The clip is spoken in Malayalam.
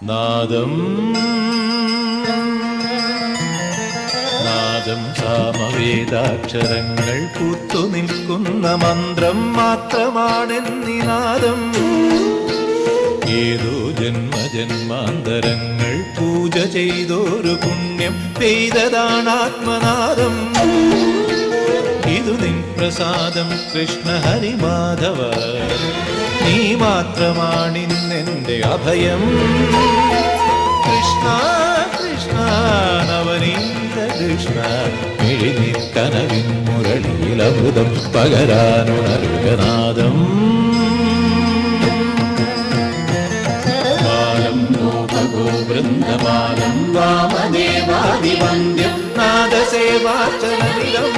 നാദം. നാദം സാമവേദാക്ഷരങ്ങൾ പൂത്തു നിൽക്കുന്ന മന്ത്രം മാത്രമാണെന്നിനാദം ഏതോ ജന്മജന്മാന്തരങ്ങൾ പൂജ ചെയ്തോരു പുണ്യം പെയ്തതാണാത്മനാദം ഇതു നിൻ പ്രസാദം കൃഷ്ണ ഹരിമാധവ മാത്രമാണിന്നെന്റെ അഭയം. കൃഷ്ണ കൃഷ്ണ നവനീത കൃഷ്ണ എഴുതി കനവിൻ മുരളിയിലമൃതം പകരാനുണരുകനാദം വൃന്ദമാനം വാമദേവാദിവന്ദ്യം നാദസേവാചരം